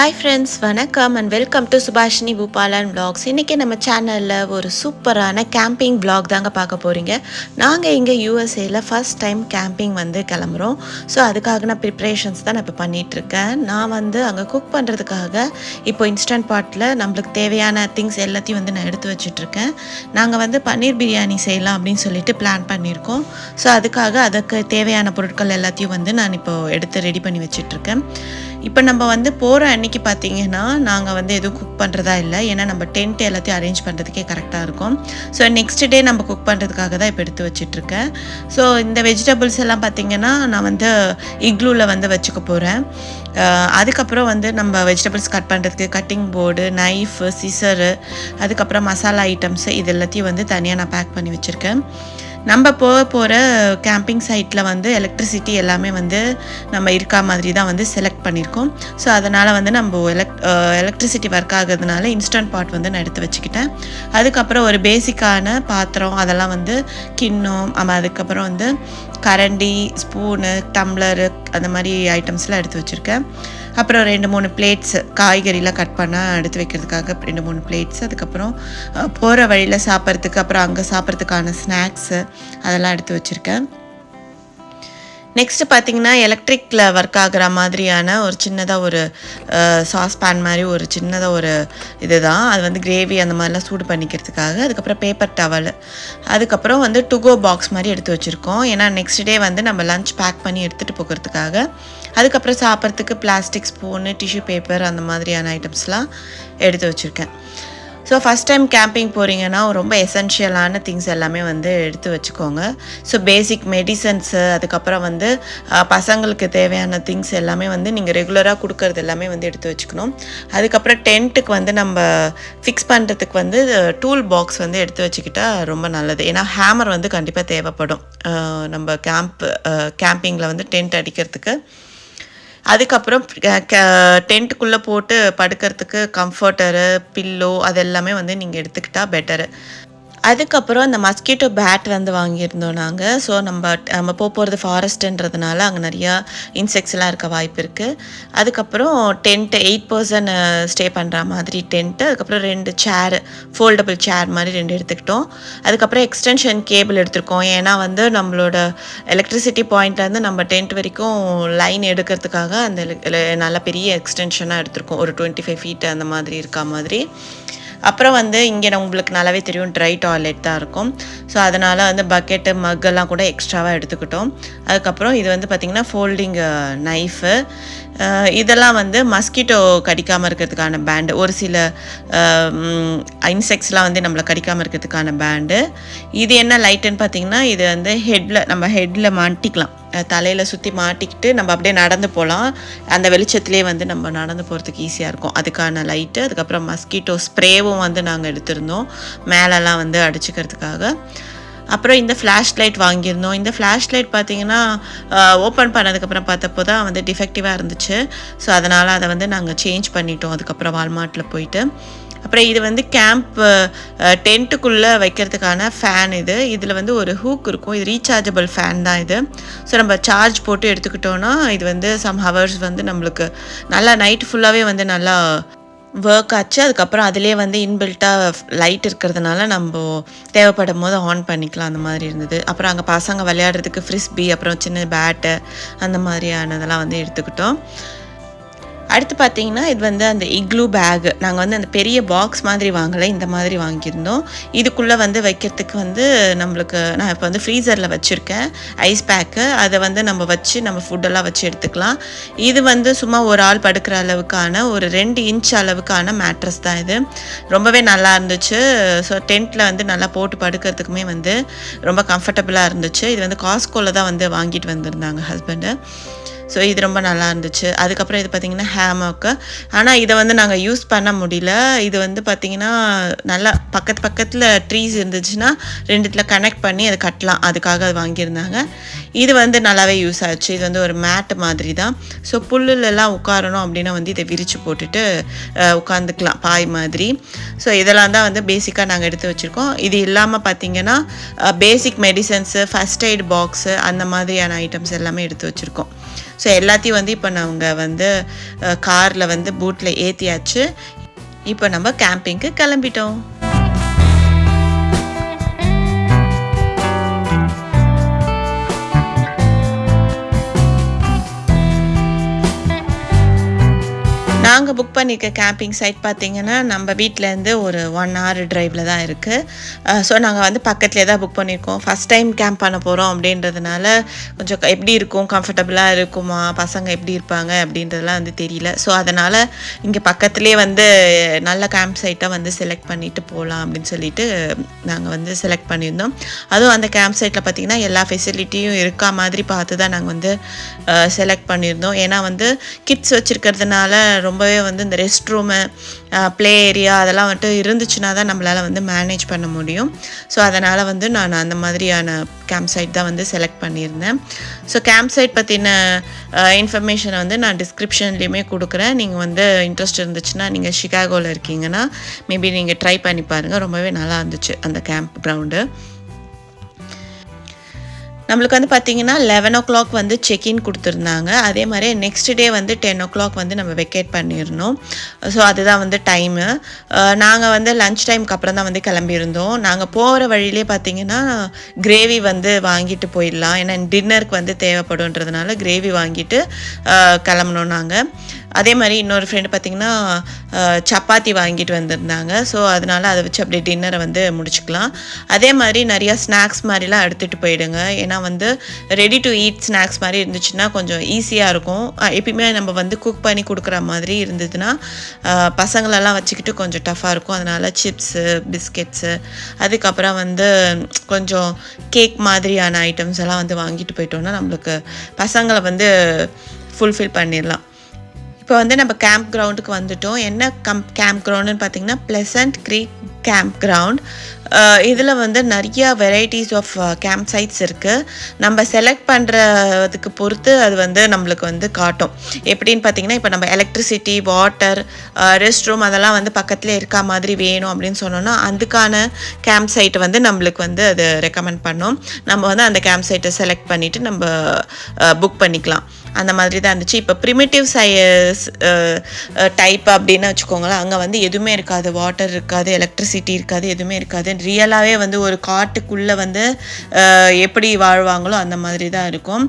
Hi friends வணக்கம் and welcome to Subhashini Bhupalan vlogs. இன்றைக்கி நம்ம சேனலில் ஒரு சூப்பரான கேம்பிங் ப்ளாக் தாங்க பார்க்க போகிறீங்க நாங்கள் இங்கே யூஎஸ்ஏயில் ஃபர்ஸ்ட் டைம் கேம்பிங் வந்து கிளம்புறோம். ஸோ அதுக்காக நான் ப்ரிப்ரேஷன்ஸ் தான் நான் இப்போ பண்ணிகிட்ருக்கேன் நான் வந்து அங்கே குக் பண்ணுறதுக்காக இப்போ இன்ஸ்டன்ட் பாட்டில் நம்மளுக்கு தேவையான திங்ஸ் எல்லாத்தையும் வந்து நான் எடுத்து வச்சுட்ருக்கேன் நாங்கள் வந்து பன்னீர் பிரியாணி செய்யலாம் அப்படின்னு சொல்லிட்டு பிளான் பண்ணியிருக்கோம். ஸோ அதுக்காக அதுக்கு தேவையான பொருட்கள் எல்லாத்தையும் வந்து நான் இப்போ எடுத்து ரெடி பண்ணி வச்சிட்ருக்கேன் இப்போ நம்ம வந்து போகிற அன்னைக்கு பார்த்தீங்கன்னா நாங்கள் வந்து எதுவும் குக் பண்ணுறதா இல்லை. ஏன்னா நம்ம டென்ட் எல்லாத்தையும் அரேஞ்ச் பண்ணுறதுக்கே கரெக்டாக இருக்கும். ஸோ நெக்ஸ்ட் டே நம்ம குக் பண்ணுறதுக்காக தான் இப்போ எடுத்து வச்சிட்ருக்கேன். ஸோ இந்த வெஜிடபிள்ஸ் எல்லாம் பார்த்தீங்கன்னா நான் வந்து இக்லூவில் வந்து வச்சுக்க போகிறேன் அதுக்கப்புறம் வந்து நம்ம வெஜிடபிள்ஸ் கட் பண்ணுறதுக்கு கட்டிங் போர்டு நைஃபு சிசரு அதுக்கப்புறம் மசாலா ஐட்டம்ஸ் இது எல்லாத்தையும் வந்து தனியாக நான் பேக் பண்ணி வச்சுருக்கேன். நம்ம போக போகிற கேம்பிங் சைட்டில் வந்து எலக்ட்ரிசிட்டி எல்லாமே வந்து நம்ம இருக்கா மாதிரி தான் வந்து செலக்ட் பண்ணியிருக்கோம் ஸோ அதனால் வந்து நம்ம எலக் எலக்ட்ரிசிட்டி ஒர்க் ஆகுறதுனால இன்ஸ்டன்ட் பாட் வந்து நான் எடுத்து வச்சுக்கிட்டேன். அதுக்கப்புறம் ஒரு பேசிக்கான பாத்திரம் அதெல்லாம் வந்து கிண்ணம் ஆமாம் அதுக்கப்புறம் வந்து கரண்டி ஸ்பூனு டம்ளரு அந்த மாதிரி ஐட்டம்ஸ்லாம் எடுத்து வச்சுருக்கேன். அப்புறம் ரெண்டு மூணு பிளேட்ஸ் காய்கறிலாம் கட் பண்ணால் எடுத்து வைக்கிறதுக்காக ரெண்டு மூணு பிளேட்ஸ் அதுக்கப்புறம் போகிற வழியில் சாப்பிட்றதுக்கு அப்புறம் அங்கே சாப்பிட்றதுக்கான ஸ்நாக்ஸு அதெல்லாம் எடுத்து வச்சுருக்கேன். நெக்ஸ்ட்டு பார்த்தீங்கன்னா எலக்ட்ரிக்கில் ஒர்க் ஆகிற மாதிரியான ஒரு சின்னதாக ஒரு சாஸ் பேன் மாதிரி ஒரு சின்னதாக ஒரு இதுதான். அது வந்து கிரேவி அந்த மாதிரிலாம் சூடு பண்ணிக்கிறதுக்காக. அதுக்கப்புறம் பேப்பர் டவல் அதுக்கப்புறம் வந்து டுகோ பாக்ஸ் மாதிரி எடுத்து வச்சுருக்கோம். ஏன்னா நெக்ஸ்ட் டே வந்து நம்ம லஞ்ச் பேக் பண்ணி எடுத்துகிட்டு போகிறதுக்காக. அதுக்கப்புறம் சாப்பிட்றதுக்கு பிளாஸ்டிக் ஸ்பூனு டிஷ்யூ பேப்பர் அந்த மாதிரியான ஐட்டம்ஸ்லாம் எடுத்து வச்சுருக்கேன். ஸோ ஃபஸ்ட் டைம் கேம்பிங் போகிறீங்கன்னா ரொம்ப எசென்ஷியலான திங்ஸ் எல்லாமே வந்து எடுத்து வச்சுக்கோங்க. ஸோ பேசிக் மெடிசன்ஸு அதுக்கப்புறம் வந்து பசங்களுக்கு தேவையான திங்ஸ் எல்லாமே வந்து நீங்கள் ரெகுலராக கொடுக்கறது எல்லாமே வந்து எடுத்து வச்சுக்கணும். அதுக்கப்புறம் டென்ட்டுக்கு வந்து நம்ம ஃபிக்ஸ் பண்ணுறதுக்கு வந்து டூல் பாக்ஸ் வந்து எடுத்து வச்சுக்கிட்டால் ரொம்ப நல்லது. ஏன்னா ஹேமர் வந்து கண்டிப்பாக தேவைப்படும். நம்ம கேம்ப் கேம்பிங்கில் வந்து டென்ட் அடிக்கிறதுக்கு. அதுக்கப்புறம் டென்ட்டுக்குள்ளே போட்டு படுக்கிறதுக்கு கம்ஃபர்டரு பில்லோ அது எல்லாமே வந்து நீங்கள் எடுத்துக்கிட்டால் பெட்டரு அதுக்கப்புறம் இந்த மஸ்கிட்டோ பேட் வந்து வாங்கியிருந்தோம் நாங்கள் ஸோ நம்ம நம்ம போக போகிறது ஃபாரஸ்ட்டுன்றதுனால அங்கே நிறையா இன்செக்ட்ஸ்லாம் இருக்க வாய்ப்பு இருக்குது அதுக்கப்புறம் டென்ட்டு எயிட் பர்சன் ஸ்டே பண்ணுற மாதிரி டென்ட்டு அதுக்கப்புறம் ரெண்டு சேர் ஃபோல்டபுள் சேர் மாதிரி ரெண்டு எடுத்துக்கிட்டோம். அதுக்கப்புறம் எக்ஸ்டென்ஷன் கேபிள் எடுத்திருக்கோம். ஏன்னா வந்து நம்மளோட எலக்ட்ரிசிட்டி பாயிண்ட்லேருந்து நம்ம டென்ட் வரைக்கும் லைன் எடுக்கிறதுக்காக அந்த நல்ல பெரிய எக்ஸ்டென்ஷனாக எடுத்திருக்கோம். ஒரு டுவெண்ட்டி ஃபைவ் ஃபீட் அந்த மாதிரி இருக்கா மாதிரி. அப்புறம் வந்து இங்கே உங்களுக்கு நல்லாவே தெரியும் ட்ரை டாய்லெட் தான் இருக்கும். ஸோ அதனால் வந்து பக்கெட்டு மக்கெல்லாம் கூட எக்ஸ்ட்ராவாக எடுத்துக்கிட்டோம். அதுக்கப்புறம் இது வந்து பார்த்திங்கன்னா ஃபோல்டிங் நைஃபு இதெல்லாம் வந்து மஸ்கிட்டோ கடிக்காமல் இருக்கிறதுக்கான பேண்டு ஒரு சில இன்செக்ட்ஸ்லாம் வந்து நம்மளை கடிக்காமல் இருக்கிறதுக்கான பேண்டு இது என்ன லைட்டுன்னு பார்த்தீங்கன்னா இது வந்து ஹெட்டில் நம்ம ஹெட்டில் மாட்டிக்கலாம். தலையில் சுற்றி மாட்டிக்கிட்டு நம்ம அப்படியே நடந்து போகலாம். அந்த வெளிச்சத்துலேயே வந்து நம்ம நடந்து போகிறதுக்கு ஈஸியாக இருக்கும். அதுக்கான லைட்டு அதுக்கப்புறம் மஸ்கிட்டோ ஸ்ப்ரேவும் வந்து நாங்கள் எடுத்திருந்தோம். மேலெல்லாம் வந்து அடிச்சுக்கிறதுக்காக. அப்புறம் இந்த ஃப்ளாஷ் லைட் வாங்கியிருந்தோம். இந்த ஃப்ளாஷ் லைட் பார்த்தீங்கன்னா ஓப்பன் பண்ணதுக்கப்புறம் பார்த்தப்போ தான் வந்து டிஃபெக்டிவாக இருந்துச்சு. ஸோ அதனால் அதை வந்து நாங்கள் சேஞ்ச் பண்ணிட்டோம். அதுக்கப்புறம் வால்மார்ட்டில் போயிட்டு. அப்புறம் இது வந்து கேம்ப் டென்ட்டுக்குள்ளே வைக்கிறதுக்கான ஃபேன் இது. இதில் வந்து ஒரு ஹூக் இருக்கும். இது ரீசார்ஜபிள் ஃபேன் தான் இது. ஸோ நம்ம சார்ஜ் போட்டு எடுத்துக்கிட்டோன்னா இது வந்து சம் ஹவர்ஸ் வந்து நம்மளுக்கு நல்லா நைட் ஃபுல்லாகவே வந்து நல்லா ஒர்க் ஆச்சு. அதுக்கப்புறம் அதிலே வந்து இன்பில்ட்டாக லைட் இருக்கிறதுனால நம்ம தேவைப்படும் போது ஆன் பண்ணிக்கலாம். அந்த மாதிரி இருந்தது. அப்புறம் அங்கே பசங்க விளையாடுறதுக்கு ஃப்ரிஸ்பி அப்புறம் சின்ன பேட்டு அந்த மாதிரியானதெல்லாம் வந்து எடுத்துக்கிட்டோம். அடுத்து பார்த்தீங்கன்னா இது வந்து அந்த இக்லூ பேக். நாங்கள் வந்து அந்த பெரிய பாக்ஸ் மாதிரி வாங்கலை இந்த மாதிரி வாங்கியிருந்தோம். இதுக்குள்ளே வந்து வைக்கிறதுக்கு வந்து நம்மளுக்கு நான் இப்போ வந்து ஃப்ரீசரில் வச்சுருக்கேன் ஐஸ் பேக்கு அதை வந்து நம்ம வச்சு நம்ம ஃபுட்டெல்லாம் வச்சு எடுத்துக்கலாம். இது வந்து சும்மா ஒரு ஆள் படுக்கிற அளவுக்கான ஒரு ரெண்டு இன்ச் அளவுக்கான மேட்ரஸ் தான் இது. ரொம்பவே நல்லா இருந்துச்சு. ஸோ டென்ட்டில் வந்து நல்லா போட்டு படுக்கிறதுக்குமே வந்து ரொம்ப கம்ஃபர்டபுளாக இருந்துச்சு. இது வந்து காஸ்கோவில் தான் வந்து வாங்கிட்டு வந்திருந்தாங்க ஹஸ்பண்டு ஸோ இது ரொம்ப நல்லா இருந்துச்சு. அதுக்கப்புறம் இது பார்த்திங்கன்னா ஹேமோக்கு ஆனால் இதை வந்து நாங்கள் யூஸ் பண்ண முடியல. இது வந்து பார்த்திங்கன்னா நல்லா பக்கத்து பக்கத்தில் ட்ரீஸ் இருந்துச்சுன்னா ரெண்டுத்தில் கனெக்ட் பண்ணி அதை கட்டலாம். அதுக்காக அது வாங்கியிருந்தாங்க. இது வந்து நல்லாவே யூஸ் ஆச்சு. இது வந்து ஒரு மேட் மாதிரி தான் ஸோ புல்லுலெல்லாம் உட்காரணும் அப்படின்னா வந்து இதை விரித்து போட்டுட்டு உட்காந்துக்கலாம் பாய் மாதிரி. ஸோ இதெல்லாம் தான் வந்து பேசிக்காக நாங்கள் எடுத்து வச்சுருக்கோம். இது இல்லாமல் பார்த்தீங்கன்னா basic medicines first aid box அந்த மாதிரியான ஐட்டம்ஸ் எல்லாமே எடுத்து வச்சுருக்கோம். ஸோ எல்லாத்தையும் வந்து இப்போ நாங்கள் வந்து காரில் வந்து பூட்டில் ஏற்றியாச்சு இப்போ நம்ம கேம்பிங்க்கு கிளம்பிட்டோம். நாங்கள் புக் பண்ணியிருக்க கேம்பிங் சைட் பார்த்தீங்கன்னா நம்ம வீட்டிலேருந்து ஒரு ஒன் ஹவர் ட்ரைவில் தான் இருக்குது ஸோ நாங்கள் வந்து பக்கத்துலேயே தான் புக் பண்ணியிருக்கோம் ஃபஸ்ட் டைம் கேம்ப் பண்ண போகிறோம் அப்படின்றதுனால கொஞ்சம் எப்படி இருக்கும் கம்ஃபர்டபுளாக இருக்குமா பசங்க எப்படி இருப்பாங்க அப்படின்றதெல்லாம் வந்து தெரியல. ஸோ அதனால் இங்கே பக்கத்துலேயே வந்து நல்ல கேம்ப் சைட்டாக வந்து செலக்ட் பண்ணிவிட்டு போகலாம் அப்படின்னு சொல்லிட்டு நாங்கள் வந்து செலக்ட் பண்ணியிருந்தோம். அதுவும் அந்த கேம்ப் சைட்டில் பார்த்திங்கன்னா எல்லா ஃபெசிலிட்டியும் இருக்கா மாதிரி பார்த்து தான் நாங்கள் வந்து செலக்ட் பண்ணியிருந்தோம். ஏன்னா வந்து கிட்ஸ் வச்சுருக்கிறதுனால ரொம்பவே வந்து இந்த ரெஸ்ட் ரூமு ப்ளே ஏரியா அதெல்லாம் வந்துட்டு இருந்துச்சுன்னா தான் நம்மளால் வந்து மேனேஜ் பண்ண முடியும். ஸோ அதனால் வந்து நான் அந்த மாதிரியான கேம்ப் சைட் தான் வந்து செலக்ட் பண்ணியிருந்தேன். ஸோ கேம்ப் சைட் பற்றின இன்ஃபர்மேஷனை வந்து நான் டிஸ்கிரிப்ஷன்லேயுமே கொடுக்குறேன். நீங்கள் வந்து இன்ட்ரெஸ்ட் இருந்துச்சுன்னா நீங்கள் ஷிகாகோவில் இருக்கீங்கன்னா மேபி நீங்கள் ட்ரை பண்ணி பாருங்கள் ரொம்பவே நல்லா இருந்துச்சு அந்த கேம்ப் கிரவுண்டு நம்மளுக்கு வந்து பார்த்தீங்கன்னா லெவன் ஓ கிளாக் வந்து செக்இன் கொடுத்துருந்தாங்க. அதே மாதிரி நெக்ஸ்ட் டே வந்து டென் ஓ கிளாக் வந்து நம்ம வெக்கேட் பண்ணிடணும். ஸோ அதுதான் வந்து டைமு நாங்கள் வந்து லஞ்ச் டைமுக்கு அப்புறம் தான் வந்து கிளம்பியிருந்தோம். நாங்கள் போகிற வழியிலே பார்த்தீங்கன்னா கிரேவி வந்து வாங்கிட்டு போயிடலாம். ஏன்னா டின்னருக்கு வந்து தேவைப்படுன்றதுனால கிரேவி வாங்கிட்டு கிளம்புனோம் நாங்கள் அதே மாதிரி இன்னொரு ஃப்ரெண்டு பார்த்திங்கன்னா சப்பாத்தி வாங்கிட்டு வந்திருந்தாங்க. ஸோ அதனால் அதை வச்சு அப்படியே டின்னரை வந்து முடிச்சுக்கலாம். அதே மாதிரி நிறையா ஸ்நாக்ஸ் மாதிரிலாம் எடுத்துகிட்டு போயிடுங்க. ஏன்னா வந்து ரெடி டு ஈட் ஸ்நாக்ஸ் மாதிரி இருந்துச்சுன்னா கொஞ்சம் ஈஸியாக இருக்கும். எப்பயுமே நம்ம வந்து குக் பண்ணி கொடுக்குற மாதிரி இருந்ததுன்னா பசங்களெல்லாம் வச்சுக்கிட்டு கொஞ்சம் டஃப்பாக இருக்கும். அதனால் சிப்ஸு பிஸ்கெட்ஸு அதுக்கப்புறம் வந்து கொஞ்சம் கேக் மாதிரியான ஐட்டம்ஸ் எல்லாம் வந்து வாங்கிட்டு போயிட்டோம்னா நம்மளுக்கு பசங்களை வந்து ஃபுல்ஃபில் பண்ணிடலாம். இப்போ வந்து நம்ம கேம்ப் கிரவுண்டுக்கு வந்துட்டோம். என்ன கம் கேம்ப் கிரவுண்டுன்னு பார்த்தீங்கன்னா ப்ளசன்ட் க்ரீக் கேம்ப் கிரவுண்ட் இதில் வந்து நிறைய வெரைட்டிஸ் ஆஃப் கேம்ப் சைட்ஸ் இருக்குது நம்ம செலக்ட் பண்ணுறதுக்கு பொறுத்து அது வந்து நம்மளுக்கு வந்து காட்டும். எப்படின்னு பார்த்தீங்கன்னா இப்போ நம்ம எலக்ட்ரிசிட்டி வாட்டர் ரெஸ்ட் ரூம் அதெல்லாம் வந்து பக்கத்தில் இருக்கா மாதிரி வேணும் அப்படின்னு சொன்னோன்னா அதுக்கான கேம்ப் சைட்டை வந்து நம்மளுக்கு வந்து அது ரெக்கமெண்ட் பண்ணோம். நம்ம வந்து அந்த கேம்ப் சைட்டை செலக்ட் பண்ணிவிட்டு நம்ம புக் பண்ணிக்கலாம். அந்த மாதிரி தான் இருந்துச்சு. இப்போ ப்ரிமிட்டிவ் சைஸ் டைப் அப்படின்னு வச்சுக்கோங்களேன் அங்கே வந்து எதுவுமே இருக்காது. வாட்டர் இருக்காது எலக்ட்ரிசிட்டி இருக்காது எதுவுமே இருக்காது. ரியலாகவே வந்து ஒரு காட்டுக்குள்ளே வந்து எப்படி வாழ்வாங்களோ அந்த மாதிரி தான் இருக்கும்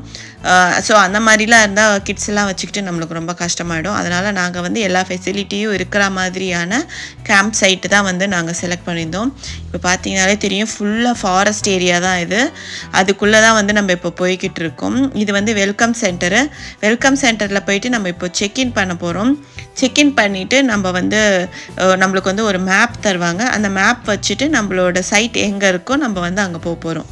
ஸோ அந்த மாதிரிலாம் இருந்தால் கிட்ஸ்லாம் வச்சுக்கிட்டு நம்மளுக்கு ரொம்ப கஷ்டமாயிடும். அதனால் நாங்கள் வந்து எல்லா ஃபெசிலிட்டியும் இருக்கிற மாதிரியான கேம்ப் சைட்டு தான் வந்து நாங்கள் செலக்ட் பண்ணியிருந்தோம். இப்போ பார்த்தீங்கனாலே தெரியும் ஃபுல்லாக ஃபாரஸ்ட் ஏரியா தான் இது. அதுக்குள்ளே தான் வந்து நம்ம இப்போ போய்கிட்டு இருக்கோம். இது வந்து வெல்கம் சென்டரு வெல்கம் சென்டரில் போயிட்டு நம்ம இப்போ செக்இன் பண்ண போகிறோம் செக்இன் பண்ணிவிட்டு நம்ம வந்து நம்மளுக்கு வந்து ஒரு மேப் தருவாங்க. அந்த மேப் வச்சுட்டு நம்மளோட சைட் எங்கே இருக்கோ நம்ம வந்து அங்கே போக போகிறோம்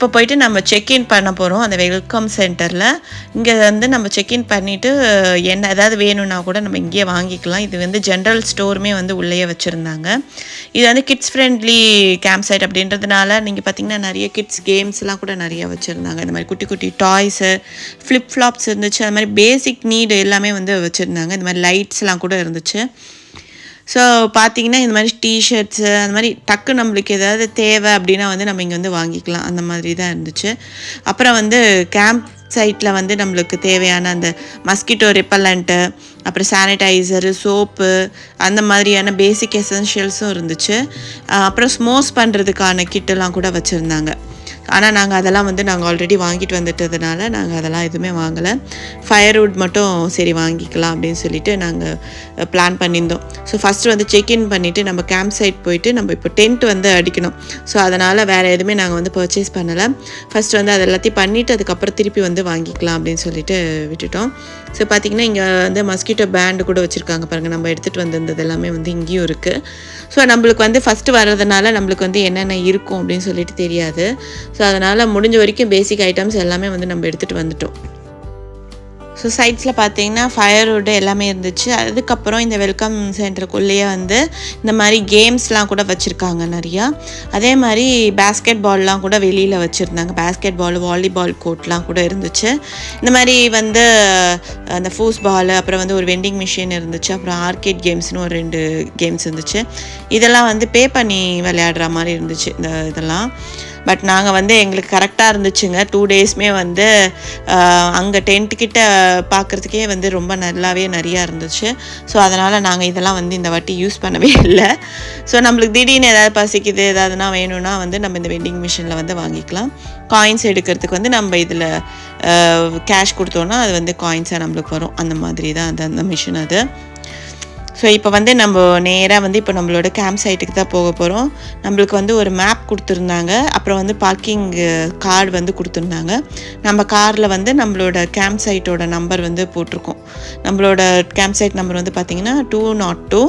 இப்போ போயிட்டு நம்ம செக்இன் பண்ண போகிறோம் அந்த வெல்கம் சென்டரில் இங்கே வந்து நம்ம செக்இன் பண்ணிவிட்டு என்ன ஏதாவது வேணும்னா கூட நம்ம இங்கேயே வாங்கிக்கலாம். இது வந்து ஜென்ரல் ஸ்டோருமே வந்து உள்ளேயே வச்சுருந்தாங்க. இது வந்து கிட்ஸ் ஃப்ரெண்ட்லி கேம்ப் சைட் அப்படின்றதுனால நீங்கள் பார்த்தீங்கன்னா நிறைய கிட்ஸ் கேம்ஸ்லாம் கூட நிறைய வச்சுருந்தாங்க. இந்த மாதிரி குட்டி குட்டி டாய்ஸு ஃப்ளிப் ஃப்ளாப்ஸ் இருந்துச்சு. அது மாதிரி பேசிக் நீடு எல்லாமே வந்து வச்சுருந்தாங்க. இந்த மாதிரி லைட்ஸ்லாம் கூட இருந்துச்சு. ஸோ பார்த்தீங்கன்னா இந்த மாதிரி டிஷர்ட்ஸு அந்த மாதிரி டக்கு நம்மளுக்கு ஏதாவது தேவை அப்படின்னா வந்து நம்ம இங்கே வந்து வாங்கிக்கலாம். அந்த மாதிரி தான் இருந்துச்சு. அப்புறம் வந்து கேம்ப் சைட்டில் வந்து நம்மளுக்கு தேவையான அந்த மஸ்கிட்டோ ரிப்பலண்ட்டு அப்புறம் சானிடைசரு சோப்பு அந்த மாதிரியான பேசிக் எசென்ஷியல்ஸும் இருந்துச்சு. அப்புறம் ஸ்மோஸ் பண்ணுறதுக்கான கிட்டெல்லாம் கூட வச்சுருந்தாங்க. ஆனால் நாங்கள் அதெல்லாம் வந்து நாங்கள் ஆல்ரெடி வாங்கிட்டு வந்துட்டதுனால நாங்கள் அதெல்லாம் எதுவுமே வாங்கலை. ஃபயர்வுட் மட்டும் சரி வாங்கிக்கலாம் அப்படின்னு சொல்லிட்டு நாங்கள் பிளான் பண்ணியிருந்தோம். ஸோ ஃபஸ்ட்டு வந்து செக்இன் பண்ணிவிட்டு நம்ம கேம்ப் சைட் போயிட்டு நம்ம இப்போ டென்ட் வந்து அடிக்கணும். ஸோ அதனால் வேறு எதுவுமே நாங்கள் வந்து பர்ச்சேஸ் பண்ணலை. ஃபஸ்ட் வந்து அது எல்லாத்தையும் பண்ணிவிட்டு அதுக்கப்புறம் திருப்பி வந்து வாங்கிக்கலாம் அப்படின்னு சொல்லிட்டு விட்டுட்டோம். ஸோ பார்த்திங்கன்னா இங்கே வந்து மஸ்கிட்டோ பேண்டு கூட வச்சுருக்காங்க பாருங்கள் நம்ம எடுத்துகிட்டு வந்திருந்தது எல்லாமே வந்து இங்கேயும் இருக்குது ஸோ நம்மளுக்கு வந்து ஃபஸ்ட்டு வர்றதுனால நம்மளுக்கு வந்து என்னென்ன இருக்கும் அப்படின்னு சொல்லிட்டு தெரியாது. ஸோ ஸோ அதனால் முடிஞ்ச வரைக்கும் பேசிக் ஐட்டம்ஸ் எல்லாமே வந்து நம்ம எடுத்துகிட்டு வந்துட்டோம். ஸோ சைட்ஸில் பார்த்தீங்கன்னா ஃபயர்வுட் எல்லாமே இருந்துச்சு. அதுக்கப்புறம் இந்த வெல்கம் சென்டருக்குள்ளேயே வந்து இந்த மாதிரி கேம்ஸ்லாம் கூட வச்சுருக்காங்க நிறையா. அதே மாதிரி பேஸ்கெட் பால்லாம் கூட வெளியில் வச்சுருந்தாங்க. பேஸ்கெட் பால் வாலிபால் கோர்ட்லாம் கூட இருந்துச்சு. இந்த மாதிரி வந்து அந்த ஃபூஸ் பால் அப்புறம் வந்து ஒரு வெண்டிங் மிஷின் இருந்துச்சு. அப்புறம் ஆர்கேட் கேம்ஸ்னு ஒரு ரெண்டு கேம்ஸ் இருந்துச்சு. இதெல்லாம் வந்து பே பண்ணி விளையாடுற மாதிரி இருந்துச்சு இந்த இதெல்லாம். பட் நாங்கள் வந்து எங்களுக்கு கரெக்டாக இருந்துச்சுங்க. டூ டேஸ்மே வந்து அங்கே டென்ட் கிட்ட பார்க்குறதுக்கே வந்து ரொம்ப நல்லாவே நிறையா இருந்துச்சு. ஸோ அதனால் நாங்கள் இதெல்லாம் வந்து இந்த வாட்டி யூஸ் பண்ணவே இல்லை. ஸோ நம்மளுக்கு திடீர்னு ஏதாவது பசிக்குது ஏதாவதுனா வேணும்னா வந்து நம்ம இந்த வெண்டிங் மிஷினில் வந்து வாங்கிக்கலாம். காயின்ஸ் எடுக்கிறதுக்கு வந்து நம்ம இதில் கேஷ் கொடுத்தோன்னா அது வந்து காயின்ஸாக நம்மளுக்கு வரும். அந்த மாதிரி தான் அது அந்த மிஷின் அது. ஸோ இப்போ வந்து நம்ம நேராக வந்து இப்போ நம்மளோட கேம்ப் சைட்டுக்கு தான் போக போகிறோம் நம்மளுக்கு வந்து ஒரு மேப் கொடுத்துருந்தாங்க. அப்புறம் வந்து பார்க்கிங் கார்டு வந்து கொடுத்துருந்தாங்க. நம்ம காரில் வந்து நம்மளோட கேம்ப் சைட்டோட நம்பர் வந்து போட்டிருக்கோம். நம்மளோட கேம்ப் சைட் நம்பர் வந்து பார்த்திங்கன்னா டூ நாட் டூ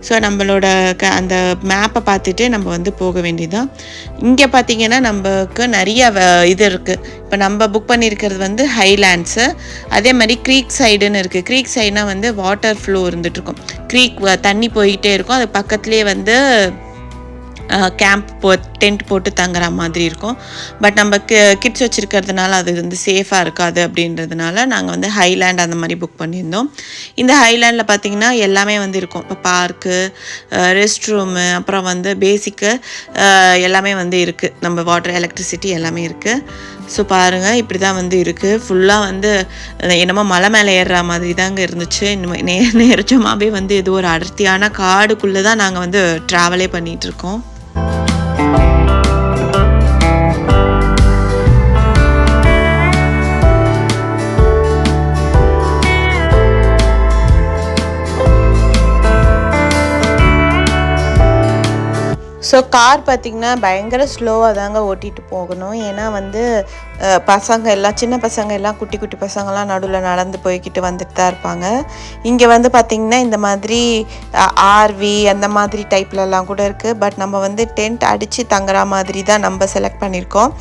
ஸோ நம்மளோட க அந்த மேப்பை பார்த்துட்டு நம்ம வந்து போக வேண்டியதுதான். இங்கே பார்த்தீங்கன்னா நமக்கு நிறைய வ- இது இருக்குது இப்போ நம்ம புக் பண்ணியிருக்கிறது வந்து ஹைலேண்ட்ஸு அதே மாதிரி க்ரீக் சைடுன்னு இருக்குது க்ரீக் சைடுனா வந்து வாட்டர் ஃப்ளோ இருந்துகிட்ருக்கும் க்ரீக் தண்ணி போய்கிட்டே இருக்கும். அது பக்கத்துலேயே வந்து கேம்ப் போ டென்ட் போட்டு தங்குற மாதிரி இருக்கும். பட் நம்ம கிட்ஸ் வச்சுருக்கிறதுனால அது வந்து சேஃபாக இருக்காது அப்படின்றதுனால நாங்கள் வந்து ஹைலேண்ட் அந்த மாதிரி புக் பண்ணியிருந்தோம். இந்த ஹைலேண்டில் பார்த்திங்கன்னா எல்லாமே வந்து இருக்கும். இப்போ பார்க்கு ரெஸ்ட் ரூமு அப்புறம் வந்து பேசிக்கு எல்லாமே வந்து இருக்குது நம்ம வாட்டர் எலக்ட்ரிசிட்டி எல்லாமே இருக்குது ஸோ பாருங்கள் இப்படி தான் வந்து இருக்குது ஃபுல்லாக வந்து என்னமோ மலை மேலே ஏறுற மாதிரி தாங்க இருந்துச்சு. இன்னும் நே நேரச்சமாகவே வந்து ஏதோ ஒரு அடர்த்தியான காடுக்குள்ளே தான் நாங்கள் வந்து ட்ராவலே பண்ணிகிட்ருக்கோம் இருக்கோம் ஸோ கார் பார்த்திங்கன்னா பயங்கர ஸ்லோவாக தாங்க ஓட்டிகிட்டு போகணும். ஏன்னா வந்து பசங்க எல்லாம் சின்ன பசங்க எல்லாம் குட்டி குட்டி பசங்கள்லாம் நடுவில் நடந்து போய்கிட்டு வந்துட்டு தான் இருப்பாங்க. இங்கே வந்து பார்த்திங்கன்னா இந்த மாதிரி ஆர்வி அந்த மாதிரி டைப்லலாம் கூட இருக்குது பட் நம்ம வந்து டென்ட் அடித்து தங்குற மாதிரி தான் நம்ம செலக்ட் பண்ணியிருக்கோம்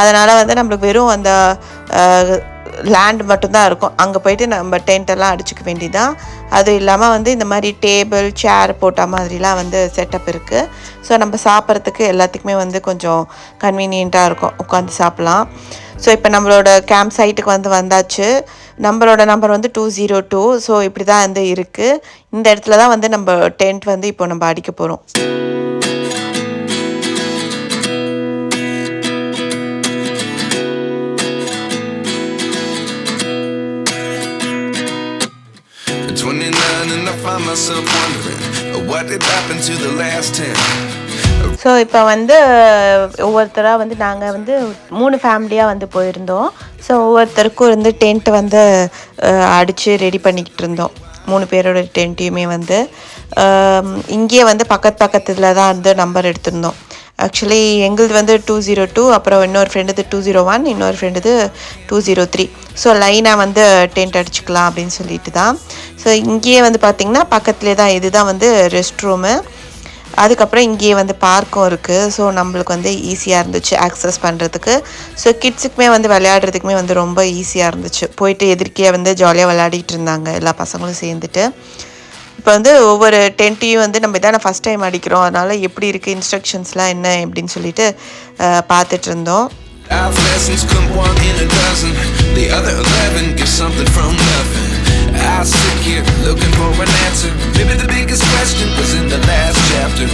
அதனால் வந்து நம்மளுக்கு வெறும் அந்த லேண்ட் மட்டும்தான் இருக்கும். அங்கே போயிட்டு நம்ம டென்ட் எல்லாம் அடிச்சுக்க வேண்டிதான் அது இல்லாமல் வந்து இந்த மாதிரி டேபிள் சேர் போட்ட மாதிரிலாம் வந்து செட்டப் இருக்குது ஸோ நம்ம சாப்பிட்றதுக்கு எல்லாத்துக்குமே வந்து கொஞ்சம் கன்வீனியண்ட்டாக இருக்கும். உட்காந்து சாப்பிட்லாம். ஸோ இப்போ நம்மளோட கேம்ப் சைட்டுக்கு வந்து வந்தாச்சு. நம்மளோட நம்பர் வந்து டூ ஜீரோ டூ ஸோ இப்படி தான் வந்து இருக்குது இந்த இடத்துல தான் வந்து நம்ம டென்ட் வந்து இப்போ நம்ம அடிக்க போகிறோம் ஸோ இப்போ வந்து ஒவ்வொருத்தராக வந்து நாங்கள் வந்து மூணு ஃபேமிலியாக வந்து போயிருந்தோம். ஸோ ஒவ்வொருத்தருக்கும் வந்து டென்ட் வந்து அடித்து ரெடி பண்ணிக்கிட்டு இருந்தோம். மூணு பேரோட டென்ட்டையுமே வந்து. இங்கேயே வந்து பக்கத்து பக்கத்தில் தான் வந்து நம்பர் எடுத்திருந்தோம். ஆக்சுவலி எங்களுது வந்து டூ ஜீரோ டூ அப்புறம் இன்னொரு ஃப்ரெண்டுது டூ ஜீரோ ஒன் இன்னொரு ஃப்ரெண்டுது டூ ஜீரோ த்ரீ ஸோ லைனாக வந்து டென்ட் அடிச்சுக்கலாம் அப்படின்னு சொல்லிட்டு தான் ஸோ இங்கேயே வந்து பார்த்திங்கன்னா பக்கத்துலேயே தான் இதுதான் வந்து ரெஸ்ட் ரூமு அதுக்கப்புறம் இங்கேயே வந்து பார்க்கும் இருக்குது ஸோ நம்மளுக்கு வந்து ஈஸியாக இருந்துச்சு ஆக்சஸ் பண்ணுறதுக்கு ஸோ கிட்ஸுக்குமே வந்து விளையாடுறதுக்குமே வந்து ரொம்ப ஈஸியாக இருந்துச்சு. போயிட்டு எதிர்க்கே வந்து ஜாலியாக விளையாடிட்டு இருந்தாங்க எல்லா பசங்களும் சேர்ந்துட்டு. இப்போ வந்து ஒவ்வொரு டென்ட்டையும் வந்து நம்ம இதான் ஃபஸ்ட் டைம் அடிக்கிறோம். அதனால் எப்படி இருக்குது இன்ஸ்ட்ரக்ஷன்ஸ்லாம் என்ன அப்படின்னு சொல்லிட்டு பார்த்துட்டு இருந்தோம். Our lessons come one in a dozen. The other 11 get something from nothing. I sit here looking for an answer. Maybe the biggest question was in the last chapter.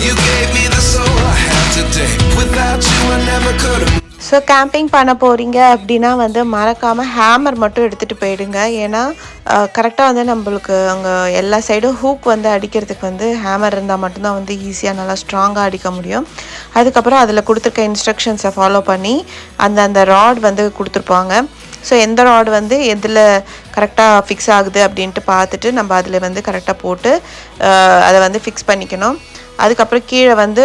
You gave me the soul I have today. Without you, I never could have. So camping பண்ண போகிறீங்க அப்படின்னா வந்து மறக்காமல் hammer மட்டும் எடுத்துகிட்டு போயிடுங்க ஏன்னா கரெக்டாக வந்து நம்மளுக்கு அங்கே எல்லா சைடும் ஹூக் வந்து அடிக்கிறதுக்கு வந்து ஹேமர் இருந்தால் மட்டும்தான் வந்து ஈஸியாக நல்லா ஸ்ட்ராங்காக அடிக்க முடியும் அதுக்கப்புறம் அதில் கொடுத்துருக்க இன்ஸ்ட்ரக்ஷன்ஸை ஃபாலோ பண்ணி அந்த அந்த ராட் வந்து கொடுத்துருப்பாங்க ஸோ எந்த ராடு வந்து எதில் கரெக்டாக ஃபிக்ஸ் ஆகுது அப்படின்ட்டு பார்த்துட்டு நம்ம அதில் வந்து கரெக்டாக போட்டு அதை வந்து ஃபிக்ஸ் பண்ணிக்கணும். அதுக்கப்புறம் கீழே வந்து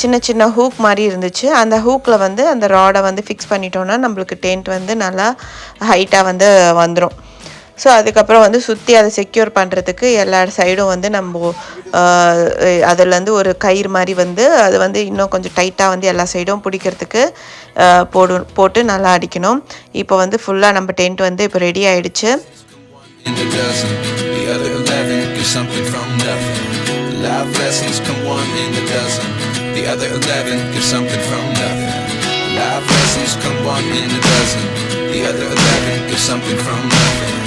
சின்ன சின்ன ஹூக் மாதிரி இருந்துச்சு. அந்த ஹூக்கில் வந்து அந்த ராடை வந்து ஃபிக்ஸ் பண்ணிட்டோன்னா நம்மளுக்கு டென்ட் வந்து நல்லா ஹைட்டாக வந்து வந்துடும் ஸோ அதுக்கப்புறம் வந்து சுற்றி அதை செக்யூர் பண்ணுறதுக்கு எல்லா சைடும் வந்து நம்ம அதுலேருந்து ஒரு கயிறு மாதிரி வந்து அது வந்து இன்னும் கொஞ்சம் டைட்டாக வந்து எல்லா சைடும் பிடிக்கிறதுக்கு போடு போட்டு நல்லா அடிக்கணும் இப்போ வந்து ஃபுல்லாக நம்ம டென்ட் வந்து இப்போ ரெடி ஆகிடுச்சு Life lessons come one in a dozen. The other eleven give something from nothing.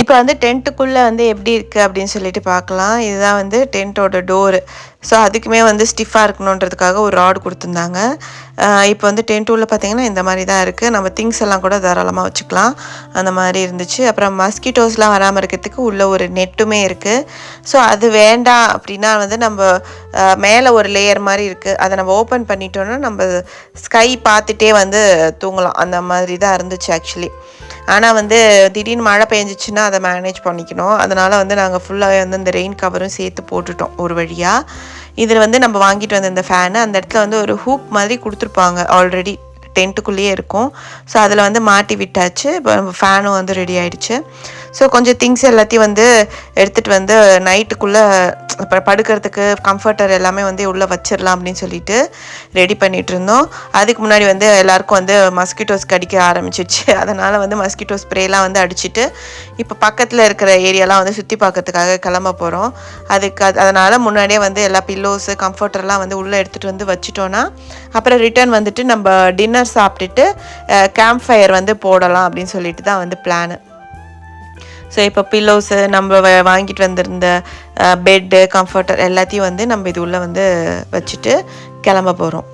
இப்போ வந்து டென்ட்டுக்குள்ளே வந்து எப்படி இருக்குது அப்படின்னு சொல்லிட்டு பார்க்கலாம். இதுதான் வந்து டென்ட்டோட டோரு ஸோ அதுக்குமே வந்து ஸ்டிஃபாக இருக்கணுன்றதுக்காக ஒரு ராடு கொடுத்துருந்தாங்க. இப்போ வந்து டென்ட் உள்ள பார்த்தீங்கன்னா இந்த மாதிரி தான் இருக்குது நம்ம திங்ஸ் எல்லாம் கூட தாராளமாக வச்சுக்கலாம். அந்த மாதிரி இருந்துச்சு. அப்புறம் மஸ்கிட்டோஸ்லாம் வராமல் இருக்கிறதுக்கு உள்ள ஒரு நெட்டுமே இருக்குது ஸோ அது வேண்டாம் அப்படின்னா வந்து நம்ம மேலே ஒரு லேயர் மாதிரி இருக்குது அதை நம்ம ஓப்பன் பண்ணிட்டோன்னா நம்ம ஸ்கை பார்த்துட்டே வந்து தூங்கலாம். அந்த மாதிரி தான் இருந்துச்சு ஆக்சுவலி ஆனால் வந்து திடீர்னு மழை பெஞ்சிச்சுன்னா அதை மேனேஜ் பண்ணிக்கணும். அதனால் வந்து நாங்கள் ஃபுல்லாகவே வந்து இந்த ரெயின் கவரும் சேர்த்து போட்டுட்டோம் ஒரு வழியாக இதில் வந்து நம்ம வாங்கிட்டு வந்த இந்த ஃபேனு அந்த இடத்துல வந்து ஒரு ஹூப் மாதிரி கொடுத்துருப்பாங்க. ஆல்ரெடி டென்ட்டுக்குள்ளேயே இருக்கும். ஸோ அதில் வந்து மாட்டி விட்டாச்சு. இப்போ ஃபேனும் வந்து ரெடி ஆயிடுச்சு. ஸோ கொஞ்சம் திங்ஸ் எல்லாத்தையும் வந்து எடுத்துகிட்டு வந்து நைட்டுக்குள்ளே படுக்கிறதுக்கு கம்ஃபர்டர் எல்லாமே வந்து உள்ளே வச்சிடலாம் அப்படின்னு சொல்லிட்டு ரெடி பண்ணிகிட்டு இருந்தோம் அதுக்கு முன்னாடி வந்து எல்லாருக்கும் வந்து மஸ்கிட்டோஸ் கடிக்க ஆரம்பிச்சிச்சு அதனால் வந்து மஸ்கிட்டோ ஸ்ப்ரேலாம் வந்து அடிச்சிட்டு இப்போ பக்கத்தில் இருக்கிற ஏரியாலாம் வந்து சுற்றி பார்க்கறதுக்காக கிளம்ப போகிறோம் அதுக்கு அது அதனால் முன்னாடியே வந்து எல்லா பில்லோஸு கம்ஃபர்டர்லாம் வந்து உள்ளே எடுத்துகிட்டு வந்து வச்சிட்டோன்னா அப்புறம் ரிட்டர்ன் வந்துட்டு நம்ம டின்னர் சாப்பிட்டுட்டு கேம்ப் ஃபயர் வந்து போடலாம் அப்படின்னு சொல்லிட்டு தான் வந்து பிளானு ஸோ இப்போ பில்லோஸு நம்ம வ- வாங்கிட்டு வந்திருந்த பெட்டு கம்ஃபர்டர் எல்லாத்தையும் வந்து நம்ம இது உள்ளே வந்து வச்சுட்டு கிளம்ப போகிறோம்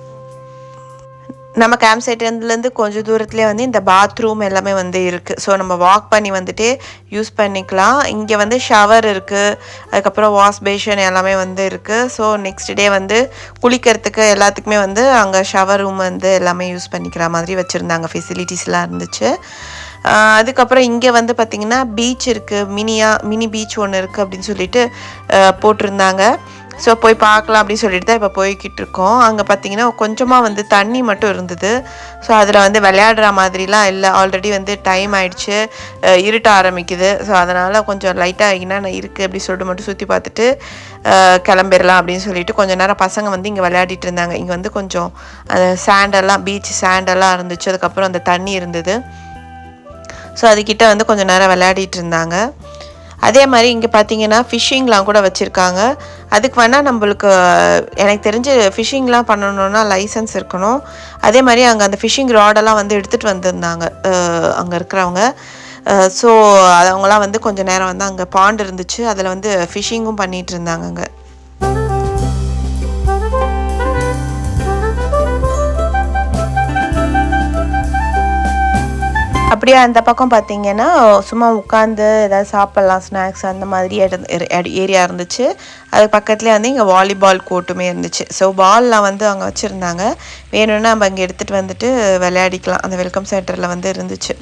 நம்ம கேம்ப் சைட்லேருந்து கொஞ்சம் தூரத்துலேயே வந்து இந்த பாத்ரூம் எல்லாமே வந்து இருக்குது ஸோ நம்ம வாக் பண்ணி வந்துட்டு யூஸ் பண்ணிக்கலாம். இங்கே வந்து ஷவர் இருக்குது அதுக்கப்புறம் வாஷ் பேஷன் எல்லாமே வந்து இருக்குது ஸோ நெக்ஸ்ட் டே வந்து குளிக்கிறதுக்கு எல்லாத்துக்குமே வந்து அங்கே ஷவர் ரூம் வந்து எல்லாமே யூஸ் பண்ணிக்கிற மாதிரி வச்சுருந்தாங்க. ஃபெசிலிட்டிஸ்லாம் இருந்துச்சு. அதுக்கப்புறம் இங்கே வந்து பார்த்திங்கன்னா பீச் இருக்குது மினியாக மினி பீச் ஒன்று இருக்குது அப்படின்னு சொல்லிட்டு போட்டிருந்தாங்க. ஸோ போய் பார்க்கலாம் அப்படின்னு சொல்லிட்டு தான் இப்போ போய்கிட்டு இருக்கோம். அங்கே பார்த்தீங்கன்னா கொஞ்சமாக வந்து தண்ணி மட்டும் இருந்தது. ஸோ அதில் வந்து விளையாடுற மாதிரிலாம் இல்லை. ஆல்ரெடி வந்து டைம் ஆயிடுச்சு. இருட்ட ஆரம்பிக்குது. ஸோ அதனால் கொஞ்சம் லைட்டாக ஆகினா நான் இருக்குது அப்படி சொல்லிட்டு மட்டும் சுற்றி பார்த்துட்டு கிளம்பிடலாம் அப்படின்னு சொல்லிட்டு கொஞ்சம் நேரம் பசங்க வந்து இங்கே விளையாடிட்டு இருந்தாங்க. இங்கே வந்து கொஞ்சம் அந்த சாண்டெல்லாம் பீச் சாண்டெல்லாம் இருந்துச்சு. அதுக்கப்புறம் அந்த தண்ணி இருந்தது. ஸோ அதுக்கிட்ட வந்து கொஞ்சம் நேரம் விளையாடிட்டு இருந்தாங்க அதே மாதிரி இங்கே பார்த்தீங்கன்னா ஃபிஷ்ஷிங்லாம் கூட வச்சுருக்காங்க. அதுக்கு வேணால் நம்மளுக்கு எனக்கு தெரிஞ்சு ஃபிஷ்ஷிங்லாம் பண்ணணுன்னா லைசன்ஸ் இருக்கணும். அதே மாதிரி அங்கே அந்த ஃபிஷ்ஷிங் ராடெல்லாம் வந்து எடுத்துகிட்டு வந்திருந்தாங்க. அங்கே இருக்கிறவங்க. ஸோ அவங்களாம் வந்து கொஞ்சம் நேரம் வந்து அங்கே பாண்ட் இருந்துச்சு. அதில் வந்து ஃபிஷ்ஷிங்கும் பண்ணிகிட்டு இருந்தாங்க அங்கே. அப்படியே அந்த பக்கம் பார்த்தீங்கன்னா சும்மா உட்காந்து ஏதாவது சாப்பிட்லாம் ஸ்நாக்ஸ் அந்த மாதிரி ஏரியா இருந்துச்சு. அது பக்கத்துலேயே வந்து இங்கே வாலிபால் கோர்ட்டுமே இருந்துச்சு. ஸோ பால்லாம் வந்து அங்கே வச்சுருந்தாங்க. வேணும்னா நம்ம அங்கே எடுத்துகிட்டு வந்துட்டு விளையாடிக்கலாம். அந்த வெல்கம் சென்டரில் வந்து இருந்துச்சு.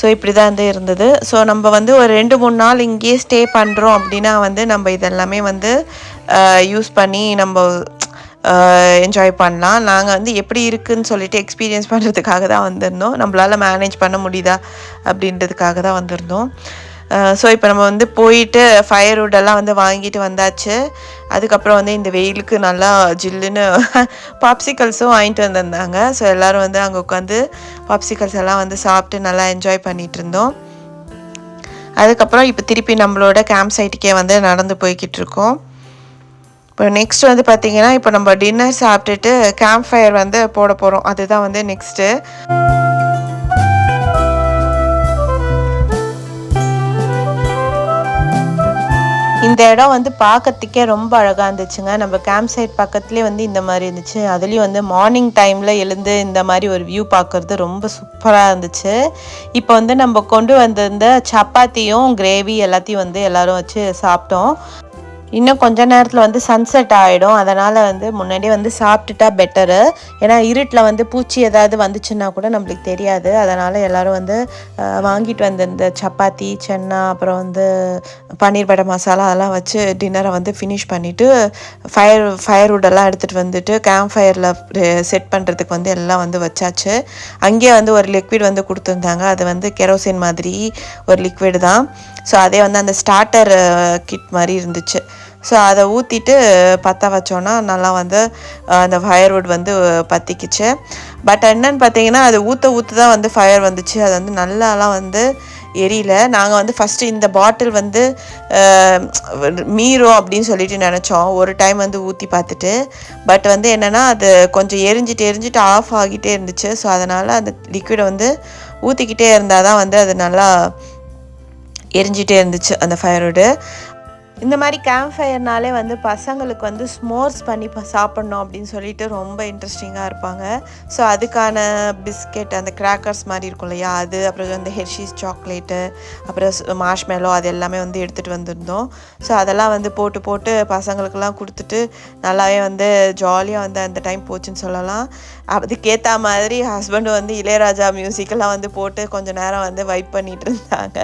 ஸோ இப்படி தான் வந்து இருந்தது. ஸோ நம்ம வந்து ஒரு ரெண்டு மூணு நாள் இங்கேயே ஸ்டே பண்ணுறோம் அப்படின்னா வந்து நம்ம இதெல்லாமே வந்து யூஸ் பண்ணி நம்ம என்ஜாய் பண்ணலாம். நாங்கள் வந்து எப்படி இருக்குன்னு சொல்லிட்டு எக்ஸ்பீரியன்ஸ் பண்ணுறதுக்காக தான் வந்திருந்தோம். நம்மளால் மேனேஜ் பண்ண முடியுதா அப்படின்றதுக்காக தான் வந்திருந்தோம். ஸோ இப்போ நம்ம வந்து போயிட்டு ஃபயர் எல்லாம் வந்து வாங்கிட்டு வந்தாச்சு. அதுக்கப்புறம் வந்து இந்த வெயிலுக்கு நல்லா ஜில்லுன்னு பாப்சிக்கல்ஸும் வாங்கிட்டு வந்திருந்தாங்க. ஸோ எல்லோரும் வந்து அங்கே உட்காந்து பாப்சிக்கல்ஸ் எல்லாம் வந்து சாப்பிட்டு நல்லா என்ஜாய் பண்ணிகிட்டு இருந்தோம். அதுக்கப்புறம் இப்போ திருப்பி நம்மளோட கேம்ப் சைட்டுக்கே வந்து நடந்து போய்கிட்டு இருக்கோம். இப்போ நெக்ஸ்ட் வந்து பார்த்தீங்கன்னா இப்போ நம்ம டின்னர் சாப்பிட்டுட்டு கேம்ப் ஃபயர் வந்து போட போகிறோம் அதுதான் வந்து நெக்ஸ்ட்டு இந்த இடம் வந்து பார்க்கறதுக்கே ரொம்ப அழகாக இருந்துச்சுங்க. நம்ம கேம்ப் சைட் பக்கத்துலேயே வந்து இந்த மாதிரி இருந்துச்சு. அதுலேயும் வந்து மார்னிங் டைமில் எழுந்து இந்த மாதிரி ஒரு வியூ பார்க்குறது ரொம்ப சூப்பராக இருந்துச்சு. இப்போ வந்து நம்ம கொண்டு வந்திருந்த சப்பாத்தியும் கிரேவி எல்லாத்தையும் வந்து எல்லோரும் வச்சு சாப்பிட்டோம். இன்னும் கொஞ்ச நேரத்தில் வந்து சன்செட் ஆகிடும் அதனால் வந்து முன்னாடியே வந்து சாப்பிட்டுட்டா பெட்டரு ஏன்னா இருட்டில் வந்து பூச்சி ஏதாவது வந்துச்சுன்னா கூட நம்மளுக்கு தெரியாது. அதனால் எல்லோரும் வந்து வாங்கிட்டு வந்த இந்த சப்பாத்தி சென்னா அப்புறம் வந்து பன்னீர் பட்டர் மசாலா அதெல்லாம் வச்சு டின்னரை வந்து ஃபினிஷ் பண்ணிவிட்டு ஃபயர் ஃபயர் எடுத்துகிட்டு வந்துட்டு கேம்ப் ஃபயரில் செட் பண்ணுறதுக்கு வந்து எல்லாம் வந்து வச்சாச்சு. அங்கேயே வந்து ஒரு லிக்விட் வந்து கொடுத்துருந்தாங்க. அது வந்து கெரோசின் மாதிரி ஒரு லிக்விடு தான். ஸோ அதே வந்து அந்த ஸ்டார்டர் கிட் மாதிரி இருந்துச்சு. ஸோ அதை ஊற்றிட்டு பற்ற வச்சோன்னா நல்லா வந்து அந்த ஃபயர்வுட் வந்து பற்றிக்கிச்சு பட் என்னன்னு பார்த்தீங்கன்னா அது ஊற்ற ஊற்று தான் வந்து ஃபயர் வந்துச்சு. அது வந்து நல்லாலாம் வந்து எரியல. நாங்கள் வந்து ஃபஸ்ட்டு இந்த பாட்டில் வந்து மீறும் அப்படின்னு சொல்லிட்டு நினச்சோம். ஒரு டைம் வந்து ஊற்றி பார்த்துட்டு. பட் வந்து என்னென்னா அது கொஞ்சம் எரிஞ்சிட்டு எரிஞ்சிட்டு ஆஃப் ஆகிட்டே இருந்துச்சு. ஸோ அதனால் அந்த லிக்விடை வந்து ஊற்றிக்கிட்டே இருந்தால் தான் வந்து அது நல்லா எரிஞ்சிட்டே இருந்துச்சு அந்த ஃபயரோடு இந்த மாதிரி கேம்ப் ஃபயர்னாலே வந்து பசங்களுக்கு வந்து ஸ்மோர்ஸ் பண்ணி சாப்பிட்ணும் அப்படின்னு சொல்லிட்டு ரொம்ப இன்ட்ரெஸ்டிங்காக இருப்பாங்க. ஸோ அதுக்கான பிஸ்கெட் அந்த கிராக்கர்ஸ் மாதிரி இருக்கும் இல்லையா அது அப்புறம் வந்து ஹெர்ஷீஸ் சாக்லேட்டு அப்புறம் மாஷ்மேலோ அது எல்லாமே வந்து எடுத்துகிட்டு வந்திருந்தோம். ஸோ அதெல்லாம் வந்து போட்டு போட்டு பசங்களுக்கெல்லாம் கொடுத்துட்டு நல்லாவே வந்து ஜாலியாக வந்து அந்த டைம் போச்சுன்னு சொல்லலாம். அதுக்கேற்ற மாதிரி ஹஸ்பண்ட் வந்து இளையராஜா மியூசிக்கெல்லாம் வந்து போட்டு கொஞ்சம் நேரம் வந்து வைப் பண்ணிகிட்டு இருந்தாங்க.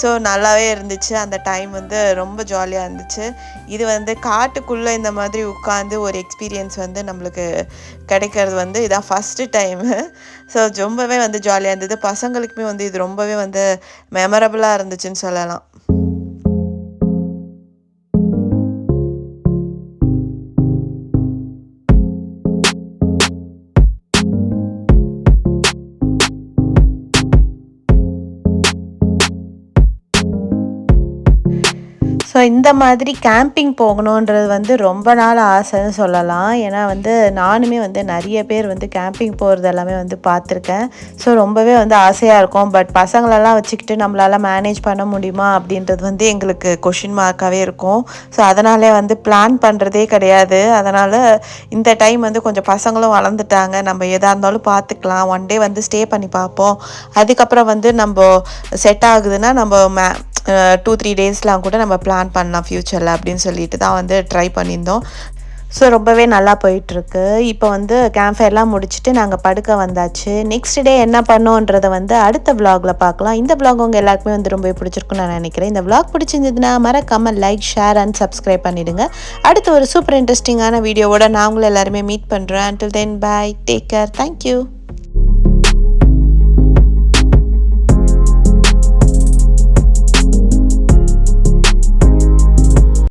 ஸோ நல்லாவே இருந்துச்சு. அந்த டைம் வந்து ரொம்ப ஜாலியாக இருந்துச்சு. இது வந்து காட்டுக்குள்ளே இந்த மாதிரி உட்காந்து ஒரு எக்ஸ்பீரியன்ஸ் வந்து நம்மளுக்கு கிடைக்கிறது வந்து இதான் ஃபஸ்ட்டு டைமு ஸோ ரொம்பவே வந்து ஜாலியாக இருந்தது. பசங்களுக்குமே வந்து இது ரொம்பவே வந்து மெமரபுளாக இருந்துச்சுன்னு சொல்லலாம். இந்த மாதிரி கேம்பிங் போகணுன்றது வந்து ரொம்ப நாள் ஆசைன்னு சொல்லலாம். ஏன்னா வந்து நானுமே வந்து நிறைய பேர் வந்து கேம்பிங் போகிறது எல்லாமே வந்து பார்த்துருக்கேன். ஸோ ரொம்பவே வந்து ஆசையாக இருக்கும். பட் பசங்களெல்லாம் வச்சுக்கிட்டு நம்மளால் மேனேஜ் பண்ண முடியுமா அப்படின்றது வந்து எங்களுக்கு கொஷின் மார்க்காகவே இருக்கும். ஸோ அதனாலே வந்து பிளான் பண்ணுறதே கிடையாது. அதனால் இந்த டைம் வந்து கொஞ்சம் பசங்களும் வளர்ந்துட்டாங்க. நம்ம எதாக இருந்தாலும் பார்த்துக்கலாம். ஒன் டே வந்து ஸ்டே பண்ணி பார்ப்போம். அதுக்கப்புறம் வந்து நம்ம செட் ஆகுதுன்னா நம்ம மே டூ த்ரீ டேஸ்லாம் கூட நம்ம பிளான் பண்ணலாம் ஃப்யூச்சரில் அப்படின்னு சொல்லிட்டு தான் வந்து ட்ரை பண்ணியிருந்தோம். ஸோ ரொம்பவே நல்லா போயிட்டுருக்கு. இப்போ வந்து கேம்ப் ஃபயர்லாம் முடிச்சுட்டு நாங்கள் படுக்க வந்தாச்சு. நெக்ஸ்ட் டே என்ன பண்ணோன்றதை வந்து அடுத்த vlogல பார்க்கலாம். இந்த vlog உங்கள் எல்லாருக்குமே வந்து ரொம்ப பிடிச்சிருக்குன்னு நான் நினைக்கிறேன். இந்த vlog பிடிச்சிருந்ததுன்னா மறக்காமல் லைக் ஷேர் அண்ட் சப்ஸ்கிரைப் பண்ணிவிடுங்க அடுத்து ஒரு சூப்பர் இன்ட்ரெஸ்டிங்கான வீடியோவோட நான் உங்களை எல்லாருமே மீட் பண்ணுறேன் until then bye take care thank you